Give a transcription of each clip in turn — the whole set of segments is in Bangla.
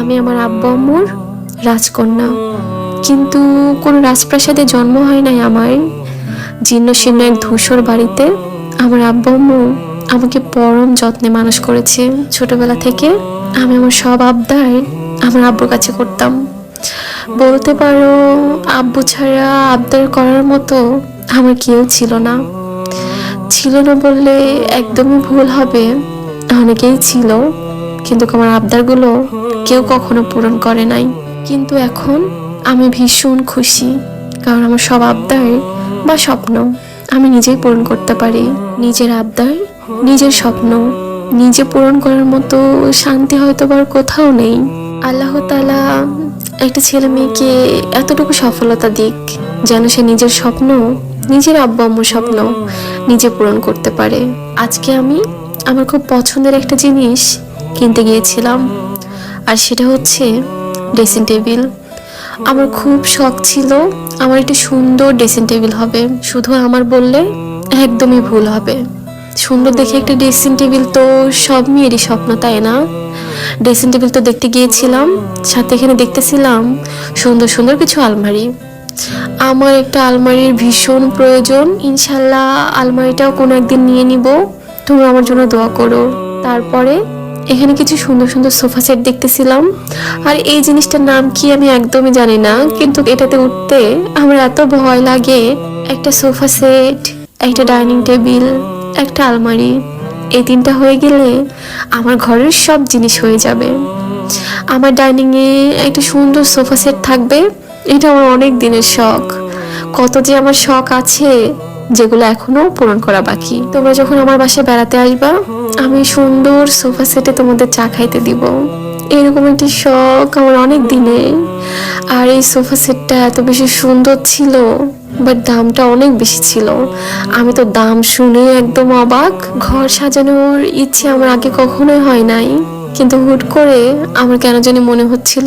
আমি আমার আব্বু আম্মুর রাজকন্যা। কিন্তু কোনো রাজপ্রাসাদে জন্ম হয় নাই আমার জীর্ণ শীর্ণ এক ধূসর বাড়িতে আমার আব্বু আম্মু আমাকে পরম যত্নে মানুষ করেছে। ছোটবেলা থেকে আমি আমার সব আবদার আমার আব্বুর কাছে করতাম। বলতে পারো, আব্বু ছাড়া আবদার করার মতো আমার কেউ ছিল না। ছিল না বললে একদমই ভুল হবে। অনেকেই ছিল। কিন্তু আমার আবদারগুলো কেউ কখনো পূরণ করে নাই। কিন্তু এখন আমি ভীষণ খুশি, কারণ আমার সব আবদার বা স্বপ্ন আমি নিজেই পূরণ করতে পারি। নিজের আবদার, নিজের স্বপ্ন, নিজে পূরণ করার মতো শান্তি হয়তো বা কোথাও নেই। আল্লাহ তালা একটা ছেলে মেয়েকে এতটুকু সফলতা দিক, যেন সে নিজের স্বপ্ন, নিজের আব্বু আম্মুর স্বপ্ন নিজে পূরণ করতে পারে। আজকে আমি আমার খুব পছন্দের একটা জিনিস কিনতে গিয়েছিলাম। আর সেটা হচ্ছে ড্রেসিং টেবিল আমার খুব শখ ছিল আমার একটা সুন্দর ড্রেসিং টেবিল হবে। শুধু আমার বললে একদমই ভুল হবে। সুন্দর দেখে একটা ড্রেসিং টেবিল তো সব মেয়েরই স্বপ্ন, তাই না? ড্রেসিং টেবিল তো দেখতে গিয়েছিলাম, সাথে এখানে দেখতেছিলাম সুন্দর সুন্দর কিছু আলমারি। আমার একটা আলমারির ভীষণ প্রয়োজন। ইনশাল্লাহ আলমারিটাও কোনো একদিন নিয়ে নিব। তোমরা আমার জন্য দোয়া করো। তারপরে এখানে কিছু সুন্দর সুন্দর সোফা সেট দেখতেছিলাম। আর এই জিনিসটার নাম কি আমি একদমই জানি না, কিন্তু এটাতে উঠতে আমার এত ভয় লাগে। একটা সোফা সেট, একটা ডাইনিং টেবিল, একটা আলমারি, এই তিনটা হয়ে গেলে আমার ঘরের সব জিনিস হয়ে যাবে। আমার ডাইনিংয়ে একটা সুন্দর সোফা সেট থাকবে, এটা আমার অনেক দিনের শখ। কত যে আমার শখ আছে, যেগুলো এখনও পূরণ করা বাকি। তোমরা যখন আমার বাসায় বেড়াতে আসবা আমি সুন্দর সোফা সেটে তোমাদের চা খাইতে দিব। এরকম একটি শখ আমার অনেক দিনে। আর এই সোফা সেটটা এত বেশি সুন্দর ছিল বাট দামটা অনেক বেশি ছিল। আমি তো দাম শুনে একদম অবাক। ঘর সাজানোর ইচ্ছে আমার আগে কখনোই হয় নাই। কিন্তু হুট করে আমার কেন জানি মনে হচ্ছিল,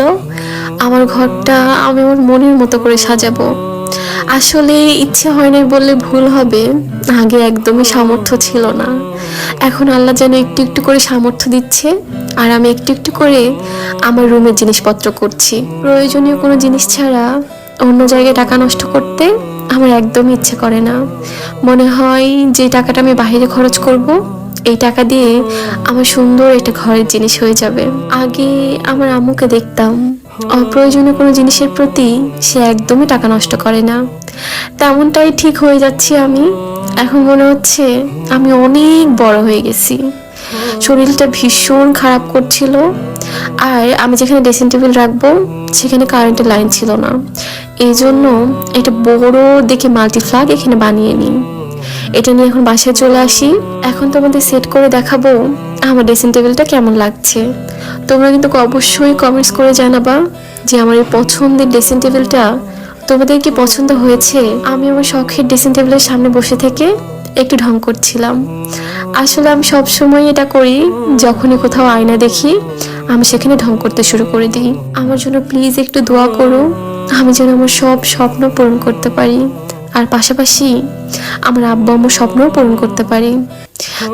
আমার ঘরটা আমি আমার মনের মতো করে সাজাবো। আসলে ইচ্ছে হয় নাই বললে ভুল হবে, আগে একদমই সামর্থ্য ছিল না। এখন আল্লাহ যেন একটু একটু করে সামর্থ্য দিচ্ছে, আর আমি একটু একটু করে আমার রুমের জিনিসপত্র করছি। প্রয়োজনীয় কোনো জিনিস ছাড়া অন্য জায়গায় টাকা নষ্ট করতে আমার একদম ইচ্ছে করে না। মনে হয় যে টাকাটা আমি বাইরে খরচ করব, এই টাকা দিয়ে আমার সুন্দর একটা ঘরের জিনিস হয়ে যাবে। আগে আমার আম্মুকে দেখতাম। অপ্রয়োজনীয় কোনো জিনিসের প্রতি সে একদমই টাকা নষ্ট করে না। তেমনটাই ঠিক হয়ে যাচ্ছি আমি। এখন মনে হচ্ছে আমি অনেক বড় হয়ে গেছি। শরীরটা ভীষণ খারাপ করছিল। আর আমি যেখানে ড্রেসিং টেবিল রাখব, সেখানে কারেন্টের লাইন ছিল না। এই জন্য একটা বড় দেখে মাল্টিফ্লাগ এখানে বানিয়ে নিই। এটা নিয়ে এখন বাসায় চলে আসি। এখন তোমাদের সেট করে দেখাবো আমার ড্রেসিং টেবিলটা কেমন লাগছে। তোমরা কিন্তু অবশ্যই কমেন্টস করে জানাবা যে আমার এই পছন্দের ড্রেসিং টেবিলটা তোমাদের কি পছন্দ হয়েছে। আমি আমার শখের ড্রেসিং টেবিলের সামনে বসে থেকে একটু ঢং করছিলাম। আসলে আমি সব সময় এটা করি যখনই কোথাও আয়না দেখি, আমি সেখানে ঢং করতে শুরু করে দিই। আমার জন্য প্লিজ একটু দোয়া করো, আমি যেন আমার সব স্বপ্ন পূরণ করতে পারি। আর পাশাপাশি আমার আব্বা আমার স্বপ্নও পূরণ করতে পারি।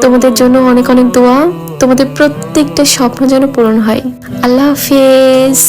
তোমাদের জন্য অনেক অনেক দোয়া। তোমাদের প্রত্যেকটা স্বপ্ন যেন পূরণ হয়। আল্লাহ হাফেজ।